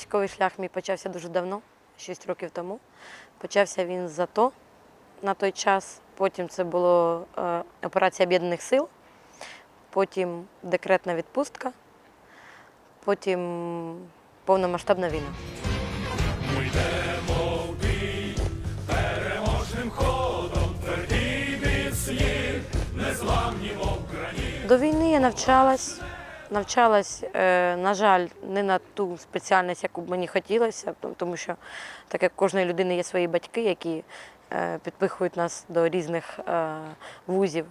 Військовий шлях мій почався дуже давно, 6 років тому. Почався він з АТО на той час. Потім це була е, операція Об'єднаних сил, потім декретна відпустка, потім повномасштабна війна. Ми йдемо в бій переможним ходом, тверді міцні, незламні, мов граніт. До війни я навчалась. Навчалась, е, на жаль, не на ту спеціальність, яку б мені хотілося, тому що так як кожної людини є свої батьки, які е, підпихують нас до різних е, вузів.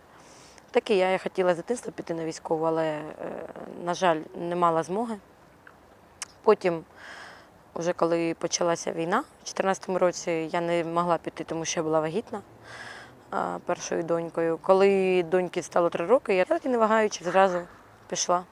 Так і я, я хотіла з дитинства піти на військову, але, на жаль, не мала змоги. Потім, вже коли почалася війна, у 2014 році я не могла піти, тому що я була вагітна першою донькою. Коли доньки стало три роки, я тоді не вагаючи зразу пішла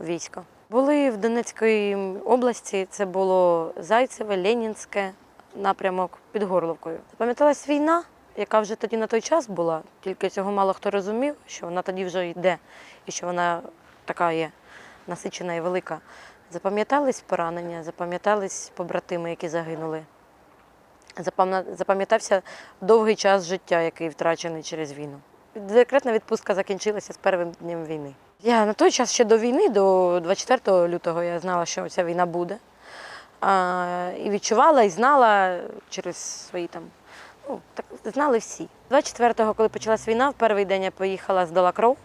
у військо. Були в Донецькій області, це було Зайцеве, Ленінське напрямок під Горловкою. Запам'яталась війна, яка вже тоді на той час була, тільки цього мало хто розумів, що вона тоді вже йде і що вона така є насичена і велика. Запам'ятались поранення, запам'ятались побратими, які загинули. Запам'ятався довгий час життя, який втрачений через війну. Декретна відпустка закінчилася з першим днем війни. Я на той час ще до війни, до 24 лютого, я знала, що ця війна буде. А, і відчувала, і знала через свої там. Ну, так знали всі. 24-го, коли почалась війна, в перший день я поїхала, здала кров.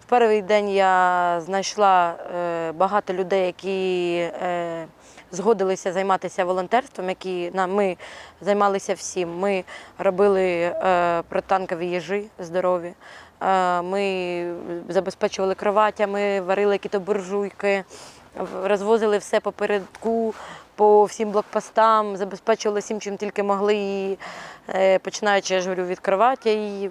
В перший день я знайшла е, багато людей, які е, згодилися займатися волонтерством, які на, ми займалися всім. Ми робили е, протанкові їжі здорові, ми забезпечували кроватями, варили якісь буржуйки, розвозили все по передку, по всім блокпостам, забезпечували всім, чим тільки могли. І, е, починаючи, я ж говорю, від кроваті, і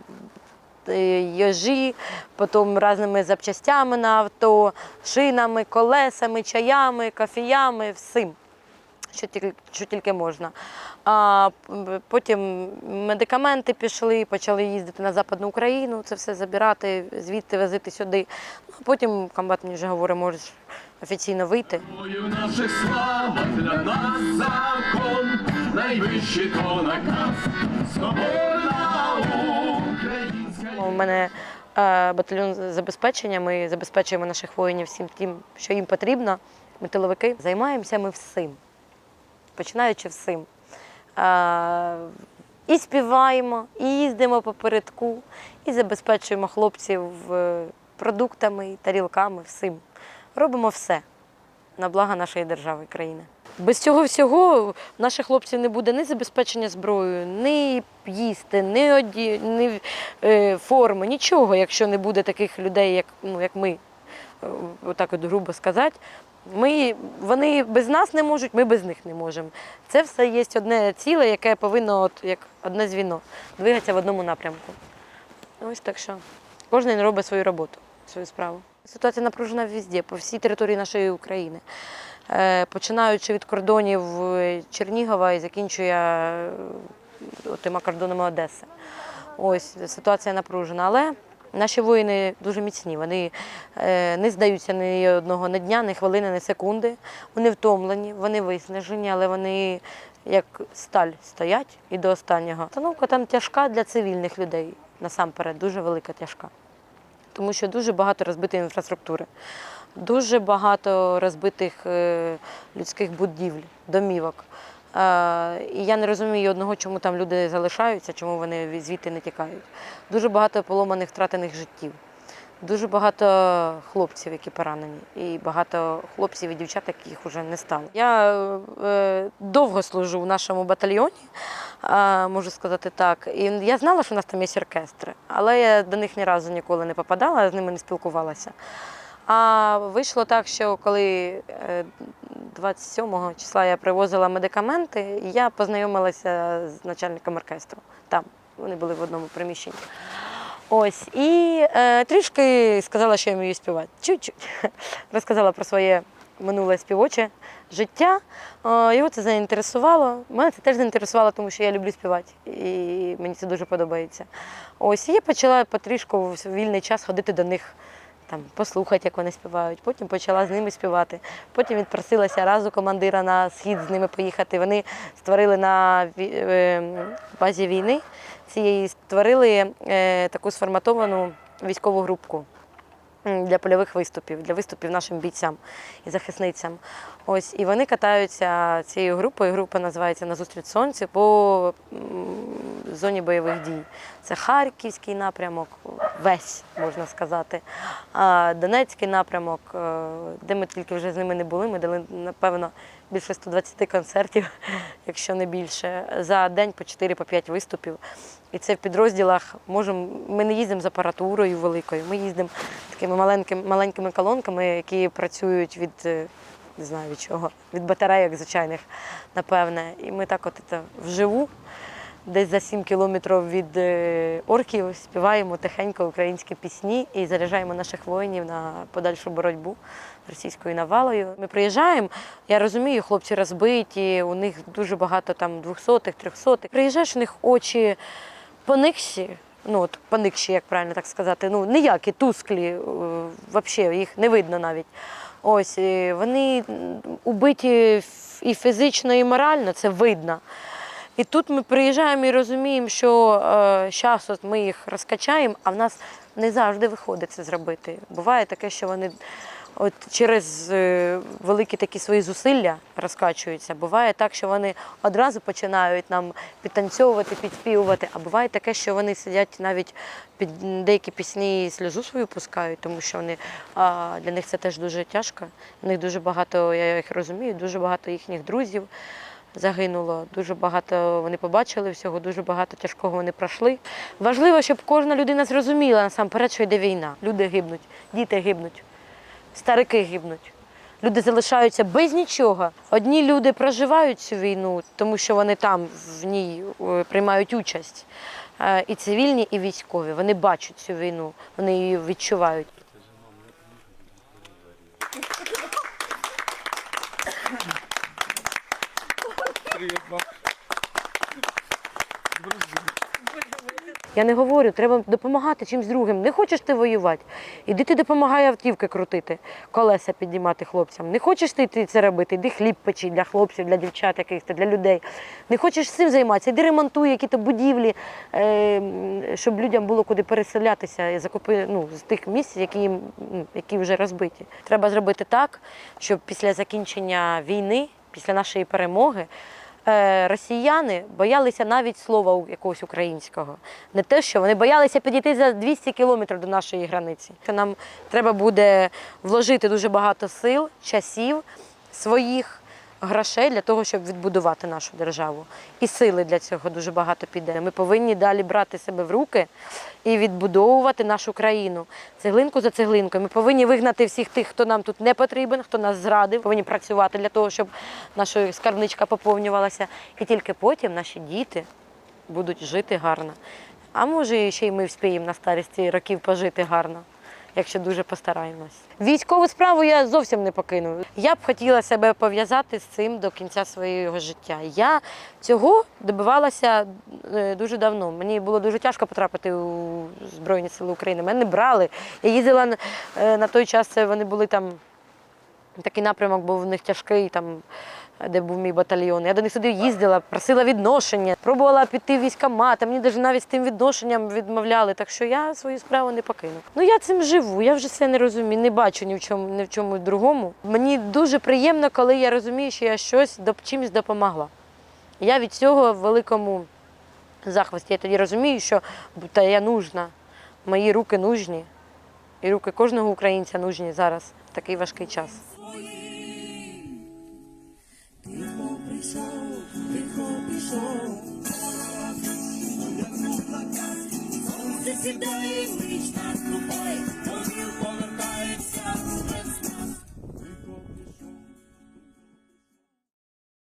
е, їжі, потім різними запчастями на авто, шинами, колесами, чаями, кофіями, всім, що тільки, що тільки можна. А потім медикаменти пішли, почали їздити на Западну Україну, це все забирати, звідти возити сюди. Ну, а потім комбат мені вже говорить, можеш офіційно вийти. Наших слава для нас закон, найвищий то наказ, свобода українська. У мене е, батальйон забезпечення. Ми забезпечуємо наших воїнів всім тим, що їм потрібно. Ми тиловики займаємося ми всім, починаючи всім. І співаємо, і їздимо по передку, і забезпечуємо хлопців е, продуктами, тарілками, всім. Робимо все на благо нашої держави, країни. Без цього всього наших хлопців не буде ні забезпечення зброєю, ні їсти, ні, оді... ні е, форми, нічого, якщо не буде таких людей, як, ну, як ми, отак от грубо сказати. Ми, вони без нас не можуть, ми без них не можемо. Це все є одне ціле, яке повинно, от, як одне звіно, двигатися в одному напрямку. Ось так що кожен робить свою роботу, свою справу. Ситуація напружена везде, по всій території нашої України. Е, Починаючи від кордонів е, Чернігова і закінчує е, тими кордонами Одеси. Ось ситуація напружена. Але наші воїни дуже міцні. Вони е, не здаються ні одного ні дня, ні хвилини, ні секунди. Вони втомлені, вони виснажені, але вони як сталь стоять і до останнього. Установка там тяжка для цивільних людей насамперед, дуже велика тяжка тому що дуже багато розбитої інфраструктури, дуже багато розбитих е, людських будівель, домівок. Е, І я не розумію одного, чому там люди залишаються, чому вони звідти не тікають. Дуже багато поломаних, втратених життів. Дуже багато хлопців, які поранені, і багато хлопців і дівчат, яких вже не стало. Я е, довго служу в нашому батальйоні, е, можу сказати так. І я знала, що у нас там є оркестри, але я до них ні разу ніколи не попадала, з ними не спілкувалася. А вийшло так, що коли е, 27 числа я привозила медикаменти, я познайомилася з начальником оркестру. Там вони були в одному приміщенні. Ось і е, трішки сказала, що я вмію співати. Чуть-чуть. Розказала про своє минуле співоче життя. Е, його це заінтересувало. Мене це теж заінтересувало, тому що я люблю співати. І мені це дуже подобається. Ось і я почала потрішку в вільний час ходити до них там, послухати, як вони співають. Потім почала з ними співати. Потім відпросилася раз у командира на схід з ними поїхати. Вони створили на е, базі війни цієї створили е, таку сформатовану військову групку для польових виступів, для виступів нашим бійцям і захисницям. Ось і вони катаються цією групою. Група називається Назустріч сонцю по зоні бойових дій. Це Харківський напрямок, весь можна сказати. А Донецький напрямок, е, де ми тільки вже з ними не були. Ми дали напевно більше 120 концертів, якщо не більше, за день по 4-5 виступів. І це в підрозділах можемо. Ми не їздимо з апаратурою великою. Ми їздимо такими маленькими, маленькими колонками, які працюють від е, не знаю від чого, від батарейок звичайних, напевне. І ми так от це вживу, десь за 7 кілометрів від е, орків, співаємо тихенько українські пісні і заряджаємо наших воїнів на подальшу боротьбу з російською навалою. Ми приїжджаємо, я розумію, хлопці розбиті, у них дуже багато там двохсотих, трьохсотих. Приїжджаєш, у них очі поникші, ну от поникші, як правильно так сказати, ну ніякі, тусклі, взагалі їх не видно навіть. Ось вони убиті і фізично, і морально, це видно. І тут ми приїжджаємо і розуміємо, що зараз от ми їх розкачаємо, а в нас не завжди виходить це зробити. Буває таке, що вони от через е, великі такі свої зусилля розкачуються. Буває так, що вони одразу починають нам підтанцьовувати, підспівувати. А буває таке, що вони сидять навіть під деякі пісні і сльозу свою пускають, тому що вони а, для них це теж дуже тяжко. У них дуже багато, я їх розумію, дуже багато їхніх друзів загинуло. Дуже багато вони побачили всього, дуже багато тяжкого вони пройшли. Важливо, щоб кожна людина зрозуміла насамперед, що йде війна. Люди гибнуть, діти гибнуть, старики гибнуть. Люди залишаються без нічого. Одні люди проживають цю війну, тому що вони там в ній е, приймають участь. Е, І цивільні, і військові. Вони бачать цю війну, вони її відчувають. Я не говорю, треба допомагати чимсь другим. Не хочеш ти воювати? Іди ти допомагай автівки крутити, колеса піднімати хлопцям. Не хочеш ти, ти це робити, іди хліб печи для хлопців, для дівчат якихось, для людей. Не хочеш цим займатися, іди ремонтуй якісь будівлі, е, щоб людям було куди переселятися і закупи ну, з тих місць, які, їм, які вже розбиті. Треба зробити так, щоб після закінчення війни, після нашої перемоги, росіяни боялися навіть слова якогось українського. Не те, що вони боялися підійти за 200 кілометрів до нашої границі. Нам треба буде вложити дуже багато сил, часів своїх. Грошей для того, щоб відбудувати нашу державу. І сили для цього дуже багато піде. Ми повинні далі брати себе в руки і відбудовувати нашу країну цеглинку за цеглинкою. Ми повинні вигнати всіх тих, хто нам тут не потрібен, хто нас зрадив. Повинні працювати для того, щоб наша скарбничка поповнювалася. І тільки потім наші діти будуть жити гарно. А може, ще й ми вспіємо на старості років пожити гарно, якщо дуже постараємось. Військову справу я зовсім не покину. Я б хотіла себе пов'язати з цим до кінця свого життя. Я цього добивалася е, дуже давно. Мені було дуже тяжко потрапити у Збройні Сили України. Мене брали. Я їздила на- е, той час, вони були там. Такий напрямок був в них тяжкий, там, де був мій батальйон. Я до них сюди їздила, просила відношення, пробувала піти в військкомат, а мені навіть з тим відношенням відмовляли. Так що я свою справу не покину. Ну я цим живу, я вже це не розумію, не бачу ні в чому, ні в чому другому. Мені дуже приємно, коли я розумію, що я щось доп- чимось допомогла. Я від цього в великому захвасті. Я тоді розумію, що та я нужна, мої руки нужні, і руки кожного українця нужні зараз в такий важкий час. Baby.